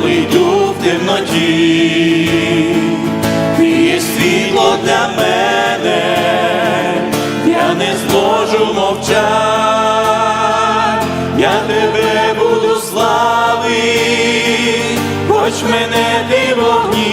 коли йду в темноті, є світло для мене, я не зможу мовчати, я тебе буду славити, хоч мене ти вогні,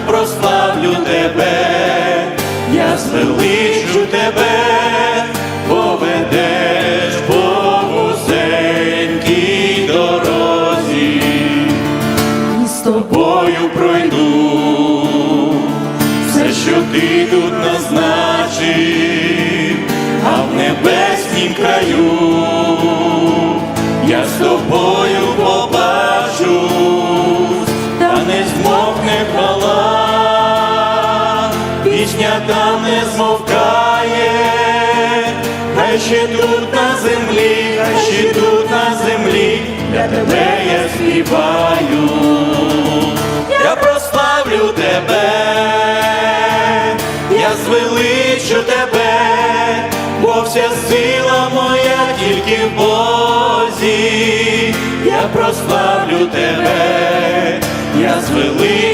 прославлю тебе, я звеличу тебе, поведеш по вузенькій дорозі, з тобою пройду. Все, що ти тут назначив, а в небеснім краю я з тобою побачу, не змовкне хвала, ще тут на землі, хай ще тут на землі, для тебе я співаю, я прославлю тебе, я звеличу тебе, бо вся сила моя тільки в Бозі, я прославлю тебе, я звеличу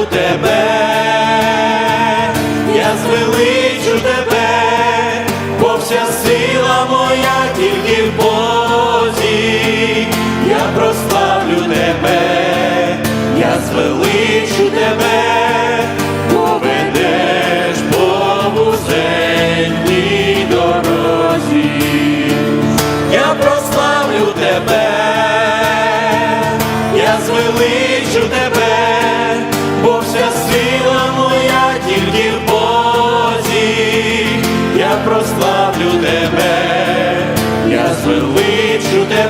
славлю тебе, я звеличу тебе, бо вся сила моя тільки в Бозі, я прославлю тебе, я звеличу тебе, поведеш по вузенній дорозі, я прославлю тебе, я звеличу тебе. Величу тебе.